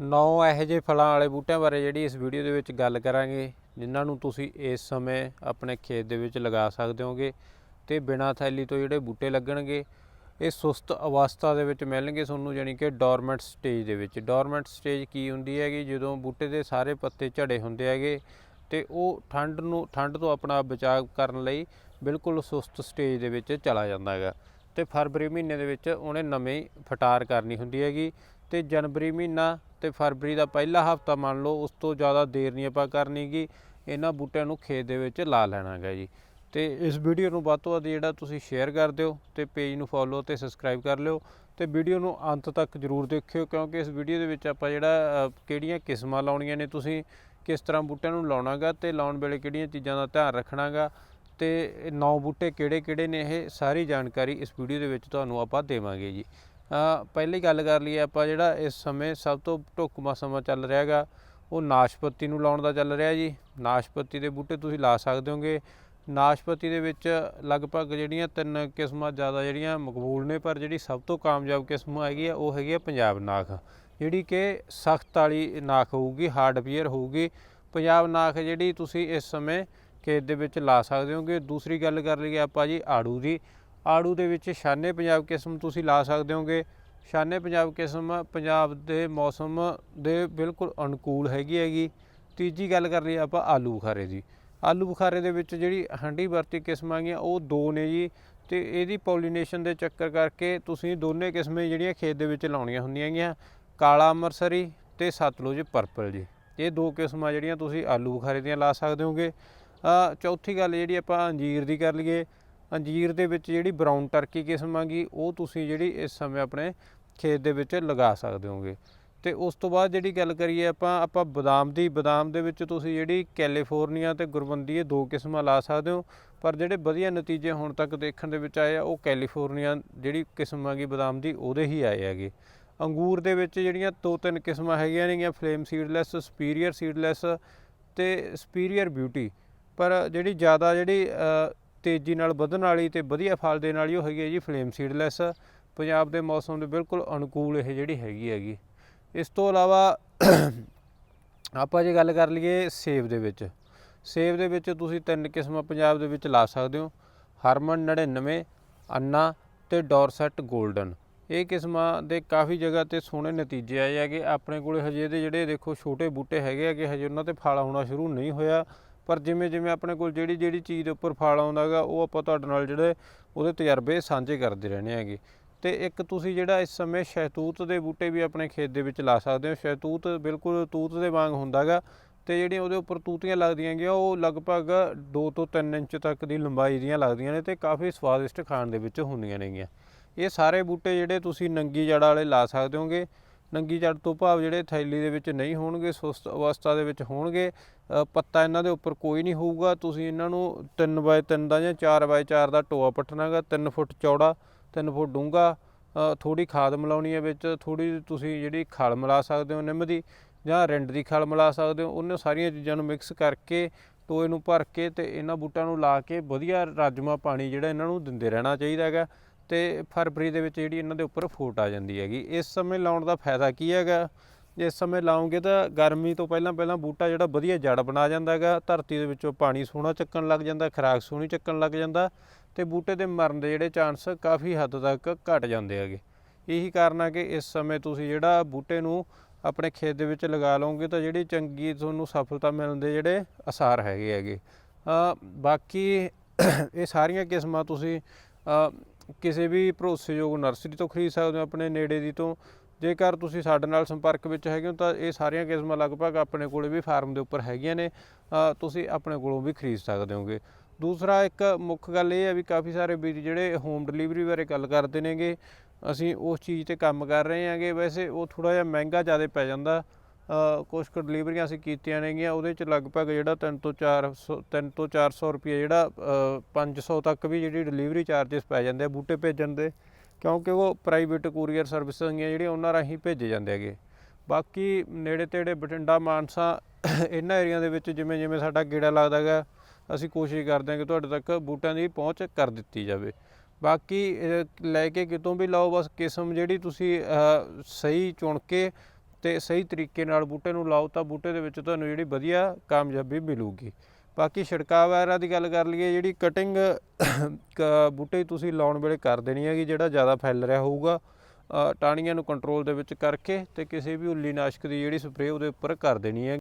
ਨੌ ਇਹੋ ਜਿਹੇ ਫਲਾਂ ਵਾਲੇ ਬੂਟਿਆਂ ਬਾਰੇ ਜਿਹੜੀ ਇਸ ਵੀਡੀਓ ਦੇ ਵਿੱਚ ਗੱਲ ਕਰਾਂਗੇ, ਜਿਨ੍ਹਾਂ ਨੂੰ ਤੁਸੀਂ ਇਸ ਸਮੇਂ ਆਪਣੇ ਖੇਤ ਦੇ ਵਿੱਚ ਲਗਾ ਸਕਦੇ ਹੋਗੇ ਤੇ ਬਿਨਾਂ ਥੈਲੀ ਤੋਂ ਜਿਹੜੇ ਬੂਟੇ ਲੱਗਣਗੇ, ਇਹ ਸੁਸਤ ਅਵਸਥਾ ਦੇ ਵਿੱਚ ਮਿਲਣਗੇ ਤੁਹਾਨੂੰ ਯਾਨੀ ਕਿ ਡੋਰਮੈਂਟ ਸਟੇਜ ਦੇ ਵਿੱਚ। ਡੋਰਮੈਂਟ ਸਟੇਜ ਕੀ ਹੁੰਦੀ ਹੈਗੀ? ਜਦੋਂ ਬੂਟੇ ਦੇ ਸਾਰੇ ਪੱਤੇ ਝੜੇ ਹੁੰਦੇ ਹੈਗੇ ਤੇ ਉਹ ਠੰਡ ਨੂੰ, ਠੰਡ ਤੋਂ ਆਪਣਾ ਬਚਾਅ ਕਰਨ ਲਈ ਬਿਲਕੁਲ ਸੁਸਤ ਸਟੇਜ ਦੇ ਵਿੱਚ ਚਲਾ ਜਾਂਦਾ ਹੈਗਾ ਤੇ ਫਰਵਰੀ ਮਹੀਨੇ ਦੇ ਵਿੱਚ ਉਹਨੇ ਨਵੀਂ ਫਟਾਰ ਕਰਨੀ ਹੁੰਦੀ ਹੈਗੀ। ਤੇ ਜਨਵਰੀ ਮਹੀਨਾ ਤੇ ਫਰਵਰੀ ਦਾ ਪਹਿਲਾ ਹਫਤਾ ਮੰਨ ਲਓ, ਉਸ ਤੋਂ ਜ਼ਿਆਦਾ ਦੇਰ ਨਹੀਂ ਆਪਾਂ ਕਰਨੀਗੀ ਇਹਨਾਂ ਬੂਟਿਆਂ ਨੂੰ ਖੇਤ ਦੇ ਵਿੱਚ ਲਾ ਲੈਣਾ ਹੈਗਾ ਜੀ। ਤੇ ਇਸ ਵੀਡੀਓ ਨੂੰ ਵੱਧ ਤੋਂ ਵੱਧ ਜਿਹੜਾ ਤੁਸੀਂ ਸ਼ੇਅਰ ਕਰ ਦਿਓ ਤੇ ਪੇਜ ਨੂੰ ਫੋਲੋ ਤੇ ਸਬਸਕ੍ਰਾਈਬ ਕਰ ਲਿਓ ਤੇ ਵੀਡੀਓ ਨੂੰ ਅੰਤ ਤੱਕ ਜਰੂਰ ਦੇਖਿਓ, ਕਿਉਂਕਿ ਇਸ ਵੀਡੀਓ ਦੇ ਵਿੱਚ ਆਪਾਂ ਜਿਹੜਾ ਕਿਹੜੀਆਂ ਕਿਸਮਾਂ ਲਾਉਣੀਆਂ ਨੇ ਤੁਸੀਂ, ਕਿਸ ਤਰ੍ਹਾਂ ਬੂਟਿਆਂ ਨੂੰ ਲਾਉਣਾਗਾ ਤੇ ਲਾਉਣ ਵੇਲੇ ਕਿਹੜੀਆਂ ਚੀਜ਼ਾਂ ਦਾ ਧਿਆਨ ਰੱਖਣਾਗਾ ਤੇ ਇਹ ਨੌ ਬੂਟੇ ਕਿਹੜੇ ਕਿਹੜੇ ਨੇ ਇਹ ਸਾਰੀ ਜਾਣਕਾਰੀ ਇਸ ਵੀਡੀਓ ਦੇ ਵਿੱਚ ਤੁਹਾਨੂੰ ਆਪਾਂ ਦੇਵਾਂਗੇ ਜੀ। ਪਹਿਲੀ ਗੱਲ ਕਰ ਲਈਏ ਆਪਾਂ ਜਿਹੜਾ ਇਸ ਸਮੇਂ ਸਭ ਤੋਂ ਢੁੱਕਵਾਂ ਸਮਾਂ ਚੱਲ ਰਿਹਾ ਹੈਗਾ, ਉਹ ਨਾਸ਼ਪਤੀ ਨੂੰ ਲਾਉਣ ਦਾ ਚੱਲ ਰਿਹਾ ਜੀ। ਨਾਸ਼ਪਤੀ ਦੇ ਬੂਟੇ ਤੁਸੀਂ ਲਾ ਸਕਦੇ ਹੋਗੇ। ਨਾਸ਼ਪਤੀ ਦੇ ਵਿੱਚ ਲਗਭਗ ਜਿਹੜੀਆਂ ਤਿੰਨ ਕਿਸਮਾਂ ਜ਼ਿਆਦਾ ਜਿਹੜੀਆਂ ਮਕਬੂਲ ਨੇ, ਪਰ ਜਿਹੜੀ ਸਭ ਤੋਂ ਕਾਮਯਾਬ ਕਿਸਮ ਹੈਗੀ ਆ, ਉਹ ਹੈਗੀ ਆ ਪੰਜਾਬ ਨਾਖ। ਜਿਹੜੀ ਕਿ ਸਖਤ ਵਾਲੀ ਨਾਖ ਹੋਊਗੀ ਹਾਰਡਵੇਅਰ ਹੋਊਗੀ। ਪੰਜਾਬ ਨਾਖ ਜਿਹੜੀ ਤੁਸੀਂ ਇਸ ਸਮੇਂ ਖੇਤ ਦੇ ਵਿੱਚ ਲਾ ਸਕਦੇ ਹੋਗੇ। ਦੂਸਰੀ ਗੱਲ ਕਰ ਲਈਏ ਆਪਾਂ ਜੀ ਆੜੂ ਦੀ। ਆੜੂ ਦੇ ਵਿੱਚ ਸ਼ਾਨੇ ਪੰਜਾਬ ਕਿਸਮ ਤੁਸੀਂ ਲਾ ਸਕਦੇ ਹੋਗੇ। ਸ਼ਾਨੇ ਪੰਜਾਬ ਕਿਸਮ ਪੰਜਾਬ ਦੇ ਮੌਸਮ ਦੇ ਬਿਲਕੁਲ ਅਨੁਕੂਲ ਹੈਗੀ ਹੈਗੀ। ਤੀਜੀ ਗੱਲ ਕਰ ਲਈਏ ਆਪਾਂ ਆਲੂ ਬੁਖਾਰੇ ਦੀ। ਆਲੂ ਬੁਖਾਰੇ ਦੇ ਵਿੱਚ ਜਿਹੜੀ ਹੰਡੀ ਵਰਤੀ ਕਿਸਮਾਂ ਗੀਆਂ ਉਹ ਦੋ ਨੇ ਜੀ ਤੇ ਇਹਦੀ ਪੋਲੀਨੇਸ਼ਨ ਦੇ ਚੱਕਰ ਕਰਕੇ ਤੁਸੀਂ ਦੋਨੇ ਕਿਸਮਾਂ ਜਿਹੜੀਆਂ ਖੇਤ ਦੇ ਵਿੱਚ ਲਾਉਣੀਆਂ ਹੁੰਦੀਆਂ ਗੀਆਂ ਕਾਲਾ ਅੰਮ੍ਰਿਤਸਰੀ ਤੇ ਸਤਲੁਜ ਪਰਪਲ ਜੀ। ਇਹ ਦੋ ਕਿਸਮਾਂ ਜਿਹੜੀਆਂ ਤੁਸੀਂ ਆਲੂ ਬੁਖਾਰੇ ਦੀਆਂ ਲਾ ਸਕਦੇ ਹੋਗੇ। ਚੌਥੀ ਗੱਲ ਜਿਹੜੀ ਆਪਾਂ ਅੰਜੀਰ ਦੀ ਕਰ ਲਈਏ ਅੰਜੀਰ ਦੇ ਵਿੱਚ ਜਿਹੜੀ ਬਰਾਊਨ ਟਰਕੀ ਕਿਸਮ ਆਗੀ ਉਹ ਤੁਸੀਂ ਜਿਹੜੀ ਇਸ ਸਮੇਂ ਆਪਣੇ ਖੇਤ ਦੇ ਵਿੱਚ ਲਗਾ ਸਕਦੇ ਹੋਗੇ। ਤੇ ਉਸ ਤੋਂ ਬਾਅਦ ਜਿਹੜੀ ਗੱਲ ਕਰੀਏ ਆਪਾਂ ਆਪਾਂ ਬਦਾਮ ਦੀ, ਬਦਾਮ ਦੇ ਵਿੱਚ ਤੁਸੀਂ ਜਿਹੜੀ ਕੈਲੀਫੋਰਨੀਆ ਤੇ ਗੁਰਬੰਦੀ ਇਹ ਦੋ ਕਿਸਮਾਂ ਲਾ ਸਕਦੇ ਹੋ, ਪਰ ਜਿਹੜੇ ਵਧੀਆ ਨਤੀਜੇ ਹੁਣ ਤੱਕ ਦੇਖਣ ਦੇ ਵਿੱਚ ਆਏ ਆ, ਉਹ ਕੈਲੀਫੋਰਨੀਆ ਜਿਹੜੀ ਕਿਸਮ ਆਗੀ ਬਦਾਮ ਦੀ, ਉਹਦੇ ਹੀ ਆਏ ਹੈਗੇ। ਅੰਗੂਰ ਦੇ ਵਿੱਚ ਜਿਹੜੀਆਂ ਦੋ ਤਿੰਨ ਕਿਸਮਾਂ ਹੈਗੀਆਂ ਨੇਗੀਆਂ ਫਲੇਮ ਸੀਡਲੈਸ ਸੁਪੀਰੀਅਰ ਸੀਡਲੈਸ ਤੇ ਸੁਪੀਰੀਅਰ ਬਿਊਟੀ ਪਰ ਜਿਹੜੀ ਜ਼ਿਆਦਾ ਜਿਹੜੀ ਤੇਜ਼ੀ ਨਾਲ ਵਧਣ ਵਾਲੀ ਤੇ ਵਧੀਆ ਫਲ ਦੇਣ ਵਾਲੀ ਉਹ ਹੈਗੀ ਹੈ ਜੀ ਫਲੇਮ ਸੀਡਲੈਸ। ਪੰਜਾਬ ਦੇ ਮੌਸਮ ਦੇ ਬਿਲਕੁਲ ਅਨੁਕੂਲ ਇਹ ਜਿਹੜੀ ਹੈਗੀ ਹੈਗੀ। ਇਸ ਤੋਂ ਇਲਾਵਾ ਆਪਾਂ ਜੇ ਗੱਲ ਕਰ ਲਈਏ ਸੇਬ ਦੇ ਵਿੱਚ। ਸੇਬ ਦੇ ਵਿੱਚ ਤੁਸੀਂ ਤਿੰਨ ਕਿਸਮਾਂ ਪੰਜਾਬ ਦੇ ਵਿੱਚ ਲਾ ਸਕਦੇ ਹੋ। ਹਰਮਨ 99 ਅੰਨਾ ਤੇ ਡੋਰਸੈਟ 골ਡਨ ਇਹ ਕਿਸਮਾਂ ਦੇ ਕਾਫੀ ਜਗ੍ਹਾ ਤੇ ਸੋਹਣੇ ਨਤੀਜੇ ਆਏ ਹੈਗੇ। ਆਪਣੇ ਕੋਲੇ ਹਜੇ ਦੇ ਜਿਹੜੇ ਦੇਖੋ ਛੋਟੇ ਬੂਟੇ ਹੈਗੇ ਹੈਗੇ, ਹਜੇ ਉਹਨਾਂ ਤੇ ਫਲ ਆਉਣਾ ਸ਼ੁਰੂ ਨਹੀਂ ਹੋਇਆ। ਪਰ ਜਿਵੇਂ ਜਿਵੇਂ ਆਪਣੇ ਕੋਲ ਜਿਹੜੀ ਜਿਹੜੀ ਚੀਜ਼ ਦੇ ਉੱਪਰ ਫਲ ਆਉਂਦਾਗਾ ਉਹ ਆਪਾਂ ਤੁਹਾਡੇ ਨਾਲ ਜਿਹੜੇ ਉਹਦੇ ਤਜਰਬੇ ਸਾਂਝੇ ਕਰਦੇ ਰਹਿੰਦੇ ਹੈਗੇ। ਤੇ ਇੱਕ ਤੁਸੀਂ ਜਿਹੜਾ ਇਸ ਸਮੇਂ ਸ਼ਹਿਤੂਤ ਦੇ ਬੂਟੇ ਵੀ ਆਪਣੇ ਖੇਤ ਦੇ ਵਿੱਚ ਲਾ ਸਕਦੇ ਹੋ। ਸ਼ਹਿਤੂਤ ਬਿਲਕੁਲ ਤੂਤ ਦੇ ਵਾਂਗ ਹੁੰਦਾਗਾ ਤੇ ਜਿਹੜੀਆਂ ਉਹਦੇ ਉੱਪਰ ਤੂਤੀਆਂ ਲੱਗਦੀਆਂ ਗੀਆਂ ਉਹ ਲਗਭਗ 2 ਤੋਂ 3 ਇੰਚ ਤੱਕ ਦੀ ਲੰਬਾਈ ਦੀਆਂ ਲੱਗਦੀਆਂ ਨੇ ਤੇ ਕਾਫੀ ਸਵਾਦਿਸ਼ਟ ਖਾਣ ਦੇ ਵਿੱਚ ਹੁੰਦੀਆਂ ਨੇਗੀਆਂ। ਇਹ ਸਾਰੇ ਬੂਟੇ ਜਿਹੜੇ ਤੁਸੀਂ ਨੰਗੀ ਜੜ ਵਾਲੇ ਲਾ ਸਕਦੇ ਹੋਗੇ। ਨੰਗੀ ਜੜ ਤੋਂ ਭਾਵ ਜਿਹੜੇ ਥੈਲੀ ਦੇ ਵਿੱਚ ਨਹੀਂ ਹੋਣਗੇ, ਸੁਸਤ ਅਵਸਥਾ ਦੇ ਵਿੱਚ ਹੋਣਗੇ ਪੱਤਾ ਇਹਨਾਂ ਦੇ ਉੱਪਰ ਕੋਈ ਨਹੀਂ ਹੋਊਗਾ। ਤੁਸੀਂ ਇਹਨਾਂ ਨੂੰ 3 ਬਾਏ 3 ਦਾ ਜਾਂ 4 ਬਾਏ 4 ਦਾ ਟੋਆ ਪੱਟਣਾਗਾ 3 ਫੁੱਟ ਚੌੜਾ 3 ਫੁੱਟ ਡੂੰਘਾ ਥੋੜੀ ਖਾਦ ਮਿਲਾਉਣੀ ਹੈ ਵਿੱਚ ਥੋੜੀ ਤੁਸੀਂ ਜਿਹੜੀ ਖਲ ਮਿਲਾ ਸਕਦੇ ਹੋ ਨਿੰਮ ਦੀ ਜਾਂ ਰਿੰਡ ਦੀ ਖਲ ਮਿਲਾ ਸਕਦੇ ਹੋ, ਉਹਨਾਂ ਸਾਰੀਆਂ ਚੀਜ਼ਾਂ ਨੂੰ ਮਿਕਸ ਕਰਕੇ ਟੋਏ ਨੂੰ ਭਰ ਕੇ ਤੇ ਇਹਨਾਂ ਬੂਟਾਂ ਨੂੰ ਲਾ ਕੇ ਵਧੀਆ ਰਾਜਮਾ ਪਾਣੀ ਜਿਹੜਾ ਇਹਨਾਂ ਨੂੰ ਦਿੰਦੇ ਰਹਿਣਾ ਚਾਹੀਦਾ ਹੈਗਾ। ਤੇ ਫਰਵਰੀ ਦੇ ਵਿੱਚ ਜਿਹੜੀ ਇਹਨਾਂ ਦੇ ਉੱਪਰ ਫੋਟ ਆ ਜਾਂਦੀ ਹੈਗੀ। ਇਸ ਸਮੇਂ ਲਾਉਣ ਦਾ ਫਾਇਦਾ ਕੀ ਹੈਗਾ? ਜੇ ਇਸ ਸਮੇਂ ਲਾਉਂਗੇ ਤਾਂ ਗਰਮੀ ਤੋਂ ਪਹਿਲਾਂ ਪਹਿਲਾਂ ਬੂਟਾ ਜਿਹੜਾ ਵਧੀਆ ਜੜ ਬਣਾ ਜਾਂਦਾ ਹੈਗਾ। ਧਰਤੀ ਦੇ ਵਿੱਚੋਂ ਪਾਣੀ ਸੋਹਣਾ ਚੱਕਣ ਲੱਗ ਜਾਂਦਾ, ਖੁਰਾਕ ਸੋਹਣੀ ਚੱਕਣ ਲੱਗ ਜਾਂਦਾ ਤੇ ਬੂਟੇ ਦੇ ਮਰਨ ਦੇ ਜਿਹੜੇ ਚਾਂਸ ਕਾਫੀ ਹੱਦ ਤੱਕ ਘਟ ਜਾਂਦੇ ਹੈਗੇ। ਇਹੀ ਕਾਰਨ ਹੈ ਕਿ ਇਸ ਸਮੇਂ ਤੁਸੀਂ ਜਿਹੜਾ ਬੂਟੇ ਨੂੰ ਆਪਣੇ ਖੇਤ ਦੇ ਵਿੱਚ ਲਗਾ ਲਓਗੇ ਤਾਂ ਜਿਹੜੀ ਚੰਗੀ ਤੁਹਾਨੂੰ ਸਫਲਤਾ ਮਿਲਣ ਦੇ ਜਿਹੜੇ ਅਸਾਰ ਹੈਗੇ ਹੈਗੇ। ਬਾਕੀ ਇਹ ਸਾਰੀਆਂ ਕਿਸਮਾਂ ਤੁਸੀਂ ਕਿਸੇ ਵੀ ਭਰੋਸੇਯੋਗ ਨਰਸਰੀ ਤੋਂ ਖਰੀਦ ਸਕਦੇ ਹੋ ਆਪਣੇ ਨੇੜੇ ਦੀ ਤੋਂ। ਜੇਕਰ ਤੁਸੀਂ ਸਾਡੇ ਨਾਲ ਸੰਪਰਕ ਵਿੱਚ ਹੈਗੇ ਹੋ ਤਾਂ ਇਹ ਸਾਰੀਆਂ ਕਿਸਮਾਂ ਲਗਭਗ ਆਪਣੇ ਕੋਲ ਵੀ ਫਾਰਮ ਦੇ ਉੱਪਰ ਹੈਗੀਆਂ ਨੇ। ਤੁਸੀਂ ਆਪਣੇ ਕੋਲੋਂ ਵੀ ਖਰੀਦ ਸਕਦੇ ਹੋਗੇ। ਦੂਸਰਾ ਇੱਕ ਮੁੱਖ ਗੱਲ ਇਹ ਹੈ ਵੀ ਕਾਫੀ ਸਾਰੇ ਵੀਰ ਜਿਹੜੇ ਹੋਮ ਡਿਲੀਵਰੀ ਬਾਰੇ ਗੱਲ ਕਰਦੇ ਨੇਗੇ। ਅਸੀਂ ਉਸ ਚੀਜ਼ ਤੇ ਕੰਮ ਕਰ ਰਹੇ ਹਾਂਗੇ। ਵੈਸੇ ਉਹ ਥੋੜਾ ਜਿਹਾ ਮਹਿੰਗਾ ਜ਼ਿਆਦਾ ਪੈ ਜਾਂਦਾ। ਅ, ਕੁਛ ਕੁ ਡਿਲੀਵਰੀਆਂ ਅਸੀਂ ਕੀਤੀਆਂ ਨੇਗੀਆਂ ਉਹਦੇ ਚ ਲਗਭਗ ਜਿਹੜਾ 3 ਤੋਂ 400 3 ਤੋਂ 400 ਰੁਪਏ ਜਿਹੜਾ ਅ, 500 ਤੱਕ ਵੀ ਜਿਹੜੀ ਡਿਲੀਵਰੀ ਚਾਰजेस ਪੈ ਜਾਂਦੇ ਆ ਬੂਟੇ ਭੇਜਣ ਦੇ ਕਿਉਂਕਿ ਉਹ ਪ੍ਰਾਈਵੇਟ ਕੂਰੀਅਰ ਸਰਵਿਸਾਂ ਹੈਗੀਆਂ ਜਿਹੜੀਆਂ ਉਹਨਾਂ ਰਾਹੀਂ ਭੇਜੇ ਜਾਂਦੇ ਹੈਗੇ। ਬਾਕੀ ਨੇੜੇ ਤੇੜੇ ਬਠਿੰਡਾ ਮਾਨਸਾ ਇਹਨਾਂ ਏਰੀਆ ਦੇ ਵਿੱਚ ਜਿਵੇਂ ਜਿਵੇਂ ਸਾਡਾ ਗੇੜਾ ਲੱਗਦਾ ਹੈਗਾ ਅਸੀਂ ਕੋਸ਼ਿਸ਼ ਕਰਦੇ ਹਾਂ ਕਿ ਤੁਹਾਡੇ ਤੱਕ ਬੂਟਾਂ ਦੀ ਪਹੁੰਚ ਕਰ ਦਿੱਤੀ ਜਾਵੇ। ਬਾਕੀ ਲੈ ਕੇ ਕਿਤੋਂ ਵੀ ਲਾਓ ਬਸ ਕਿਸਮ ਜਿਹੜੀ ਤੁਸੀਂ ਸਹੀ ਚੁਣ ਕੇ ਤੇ ਸਹੀ ਤਰੀਕੇ ਨਾਲ ਬੂਟੇ ਨੂੰ ਲਾਓ ਤਾਂ ਬੂਟੇ ਦੇ ਵਿੱਚ ਤੁਹਾਨੂੰ ਜਿਹੜੀ ਵਧੀਆ ਕਾਮਯਾਬੀ ਮਿਲੂਗੀ। ਬਾਕੀ ਛਿੜਕਾਅ ਵਗੈਰਾ ਦੀ ਗੱਲ ਕਰ ਲਈਏ ਜਿਹੜੀ ਕਟਿੰਗ ਬੂਟੇ ਤੁਸੀਂ ਲਾਉਣ ਵੇਲੇ ਕਰ ਦੇਣੀ ਹੈਗੀ ਜਿਹੜਾ ਜ਼ਿਆਦਾ ਫੈਲ ਰਿਹਾ ਹੋਊਗਾ ਅ, ਟਾਹਣੀਆਂ ਨੂੰ ਕੰਟਰੋਲ ਦੇ ਵਿੱਚ ਕਰਕੇ ਤੇ ਕਿਸੇ ਵੀ ਉੱਲੀ ਨਾਸ਼ਕ ਦੀ ਜਿਹੜੀ ਸਪਰੇਅ ਉਹਦੇ ਉੱਪਰ ਕਰ ਦੇਣੀ ਹੈ